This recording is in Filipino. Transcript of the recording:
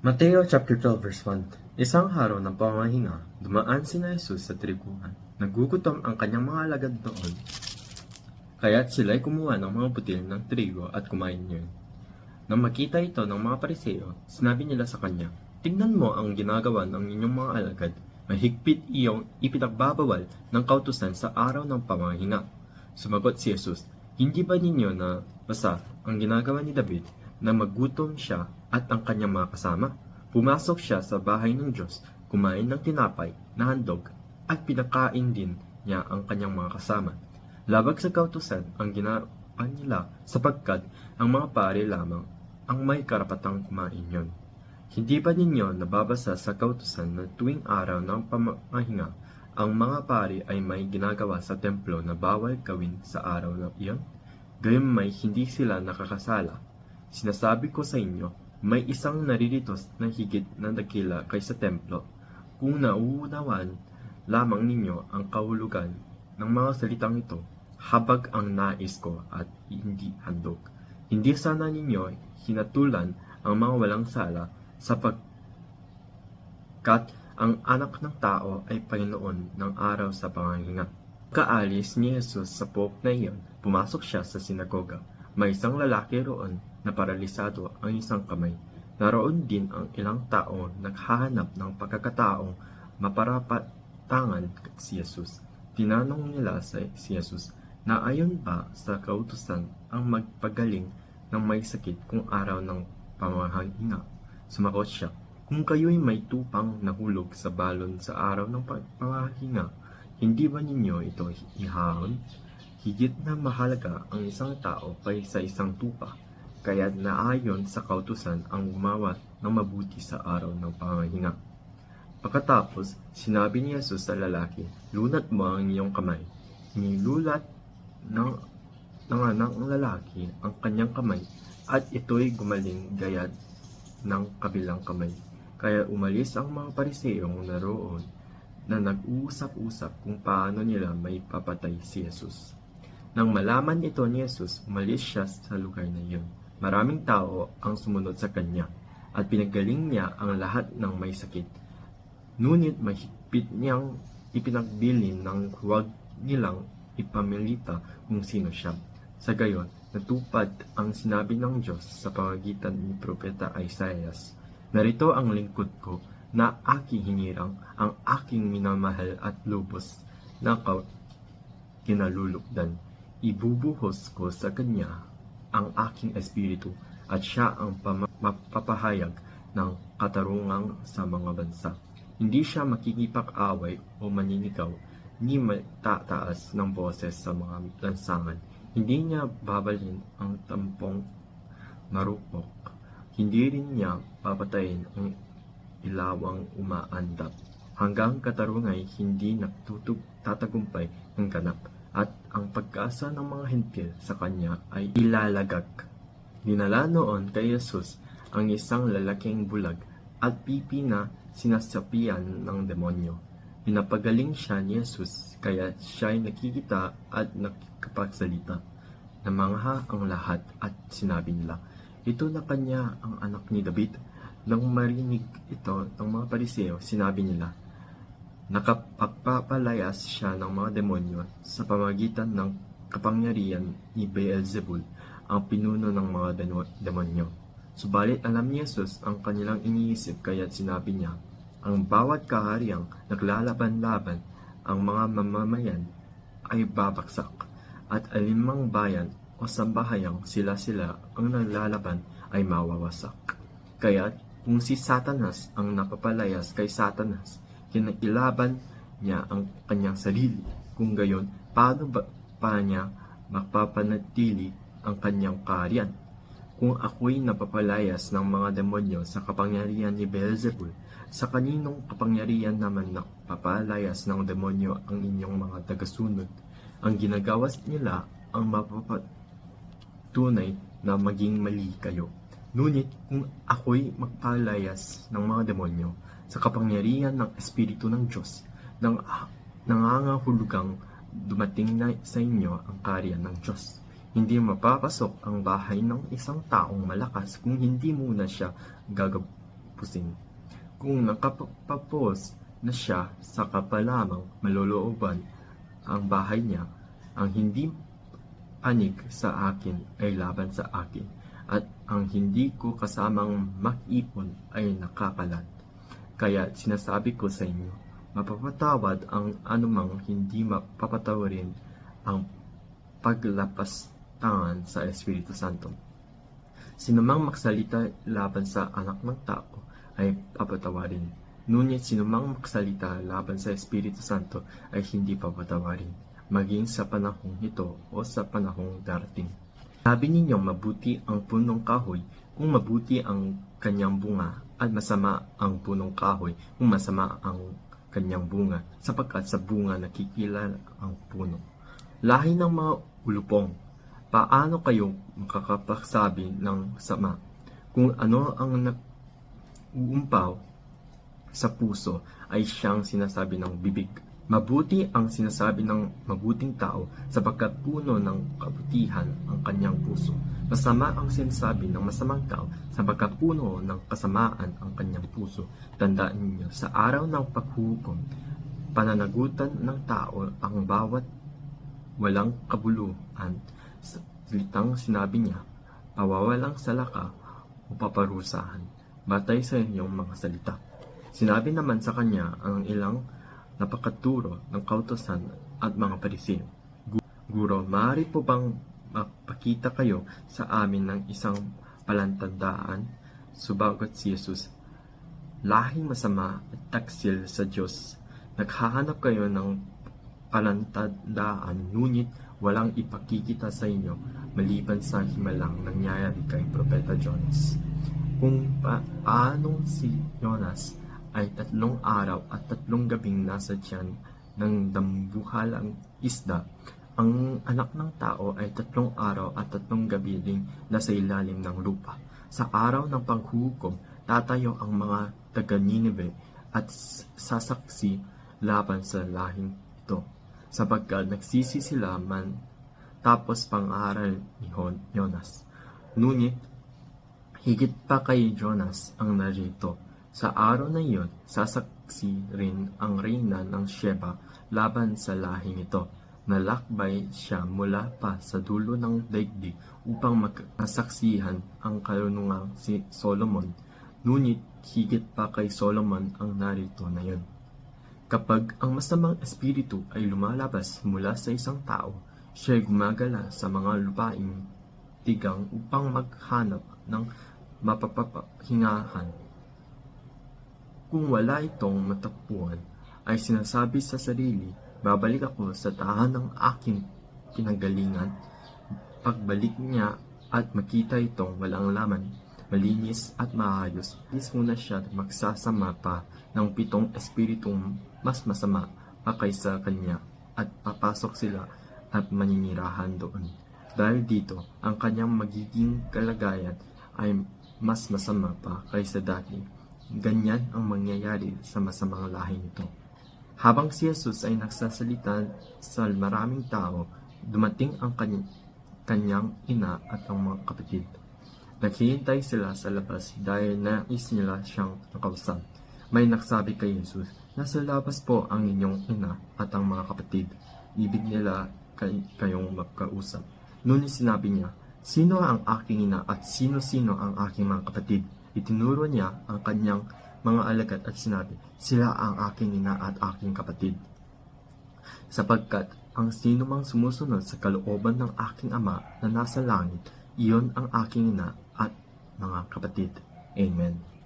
Mateo chapter 12 verse 1 Isang araw ng pamahinga, dumaan si na Jesus sa triguhan. Nagugutom ang kanyang mga alagad noon. Kaya't sila'y kumuha ng mga butil ng trigo at kumain niyon. Nang makita ito ng mga pariseo, sinabi nila sa kanya, Tingnan mo ang ginagawa ng inyong mga alagad. Mahigpit iyong ipinagbabawal ng kautusan sa araw ng pamahinga. Sumagot si Jesus, Hindi ba ninyo na basa ang ginagawa ni David na magutom siya at ang kanyang mga kasama? Pumasok siya sa bahay ng Diyos, kumain ng tinapay na handog at pinakain din niya ang kanyang mga kasama. Labag sa kautusan ang ginawa nila sapagkat ang mga pare lamang ang may karapatang kumain yon. Hindi ba ninyo nababasa sa kautusan na tuwing araw ng pamahinga, ang mga pari ay may ginagawa sa templo na bawal gawin sa araw na iyon? Gayun may hindi sila nakakasala. Sinasabi ko sa inyo, may isang nariritos na higit na dakila kaysa templo. Kung nauunawaan lamang ninyo ang kahulugan ng mga salitang ito, habag ang nais ko at hindi handog. Hindi sana ninyo hinatulan ang mga walang sala sapagkat ang anak ng tao ay Panginoon ng araw sa pangahinga. Kaalis ni Jesus sa pope na iyon, pumasok siya sa sinagoga. May isang lalaki roon na paralisado ang isang kamay. Naroon din ang ilang tao naghahanap ng pagkakataong maparapatangan si Jesus. Tinanong nila sa si Jesus na ayon ba sa kautusan ang magpagaling ng may sakit kung araw ng pamahahinga. Sumakot siya, kung kayo'y may tupang nahulog sa balon sa araw ng pamahahinga, hindi ba ninyo ito ihahon? Higit na mahalaga ang isang tao kaysa isang tupa, kaya naayon sa kautusan ang gumawa ng mabuti sa araw ng pamahinga. Pagkatapos, sinabi ni Jesus sa lalaki, lunat mo ang iyong kamay. Nilulat ng, ng anak lalaki ang kanyang kamay at ito'y gumaling gayad ng kabilang kamay. Kaya umalis ang mga pariseong naroon na nag-uusap-usap kung paano nila may papatay si Jesus. Nang malaman ito ni Jesus, umalis siya sa lugar na iyon. Maraming tao ang sumunod sa kanya at pinagaling niya ang lahat ng may sakit. Ngunit mahigpit niyang ipinagbilin ng huwag nilang ipamilita kung sino siya. Sa gayon, natupad ang sinabi ng Diyos sa pamagitan ni Propeta Isaias. Narito ang lingkod ko na aking hinirang ang aking minamahal at lubos na kinalulukdan. Ibubuhos ko sa kanya ang aking espiritu at siya ang mapapahayag ng katarungang sa mga bansa. Hindi siya makikipag-away o maninigaw ni matataas ng boses sa mga lansangan. Hindi niya babalin ang tampong marupok. Hindi rin niya papatayin ang ilawang umaandap. Hanggang katarungay hindi natutug tatagumpay ng ganap at ang pagkasa ng mga hentil sa kanya ay ilalagak. Dinala noon kay Jesus ang isang lalaking bulag at pipi na sinasapian ng demonyo. Pinapagaling siya ni Jesus kaya siya nakikita at nakikapagsalita. Namangha ang lahat at sinabi nila, Ito na kanya ang anak ni David. Nang marinig ito ng mga pariseo, sinabi nila, Nakapagpapalayas siya ng mga demonyo sa pamagitan ng kapangyarihan ni Beelzebul, ang pinuno ng mga demonyo. Subalit alam ni Jesus ang kanilang iniisip kaya't sinabi niya, ang bawat kahariang naglalaban-laban ang mga mamamayan ay babaksak, at alimang bayan o sambahayang sila-sila ang naglalaban ay mawawasak. Kaya kung si Satanas ang napapalayas kay Satanas, kinailaban niya ang kanyang sarili. Kung gayon, paano ba pa niya mapapanatili ang kanyang kaharian? Kung ako'y napapalayas ng mga demonyo sa kapangyarihan ni Beelzebul, sa kaninong kapangyarihan naman napapalayas ng demonyo ang inyong mga tagasunod? Ang ginagawas nila ang mapapatunay na maging mali kayo. Ngunit kung ako'y magpalayas ng mga demonyo sa kapangyarihan ng Espiritu ng Diyos, nang nangangahulugang dumating na sa inyo ang karya ng Diyos. Hindi mapapasok ang bahay ng isang taong malakas kung hindi muna siya gagab tapusin. Kung nakapapos na siya, saka pa lamang malolooban ang bahay niya, ang hindi panig sa akin ay laban sa akin, at ang hindi ko kasamang makipon ay nakakalat. Kaya sinasabi ko sa inyo, mapapatawad ang anumang hindi mapapatawarin ang paglapastangan sa Espiritu Santo. Sinumang maksalita laban sa anak ng tao ay papatawarin. Ngunit sinumang maksalita laban sa Espiritu Santo ay hindi papatawarin, maging sa panahong ito o sa panahong darating. Sabi ninyo mabuti ang punong kahoy kung mabuti ang kanyang bunga at masama ang punong kahoy kung masama ang kanyang bunga sapagkat sa bunga nakikilala ang puno. Lahi ng mga ulupong, paano kayo makakapagsabi ng sama kung ano ang nag-uumpaw sa puso ay siyang sinasabi ng bibig. Mabuti ang sinasabi ng mabuting tao sapagkat puno ng kabutihan ang kanyang puso. Masama ang sinasabi ng masamang tao sapagkat puno ng kasamaan ang kanyang puso. Tandaan ninyo, sa araw ng paghuhukom, pananagutan ng tao ang bawat walang kabuluhan. Sa salitang sinabi niya, pawawalang salaka o paparusahan, batay sa iyong mga salita. Sinabi naman sa kanya ang ilang napakaturo ng kautosan at mga pariseo. Guro, maaari po bang mapakita kayo sa amin ng isang palantandaan? Subagot si Jesus, lahing masama at taksil sa Diyos. Naghahanap kayo ng palantandaan, ngunit walang ipakikita sa inyo maliban sa himalang nangyayari kay Propeta Jonas. Kung paanong si Jonas ay tatlong araw at tatlong gabing nasa tiyan ng dambuhalang isda, ang anak ng tao ay tatlong araw at tatlong gabi ding nasa ilalim ng lupa. Sa araw ng panghukom, tatayo ang mga taga Nineveh at sasaksi laban sa lahing ito, sapagkat nagsisi sila man tapos pang-aral ni Hon- Jonas. Ngunit, higit pa kay Jonas ang narito. Sa araw na iyon, sasaksi rin ang reyna ng Sheba laban sa lahing ito. Nalakbay siya mula pa sa dulo ng daigdig upang magkasaksihan ang karunungang si Solomon. Ngunit higit pa kay Solomon ang narito na yun. Kapag ang masamang espiritu ay lumalabas mula sa isang tao, siya ay gumagala sa mga lupaing tigang upang maghanap ng mapapahingahan. Kung wala itong matagpuan, ay sinasabi sa sarili, babalik ako sa tahan ng aking pinanggalingan. Pagbalik niya at makita itong walang laman, malinis at maayos, mismo na siya magsasama pa ng pitong espiritong mas masama pa kaysa kanya at papasok sila at maninirahan doon. Dahil dito, ang kanyang magiging kalagayan ay mas masama pa kaysa dati. Ganyan ang mangyayari sa masamang lahing ito. Habang si Jesus ay nagsasalita sa maraming tao, dumating ang kany- kanyang ina at ang mga kapatid. Naghihintay sila sa labas dahil nais nila siyang nakausap. May nagsabi kay Jesus, Nasa labas po ang inyong ina at ang mga kapatid. Ibig nila kay- kayong magkausap. Ngunit sinabi niya, Sino ang aking ina at sino-sino ang aking mga kapatid? Itinuro niya ang kanyang mga alagad at sinabi, Sila ang aking ina at aking kapatid. Sapagkat ang sino mang sumusunod sa kalooban ng aking ama na nasa langit, iyon ang aking ina at mga kapatid. Amen.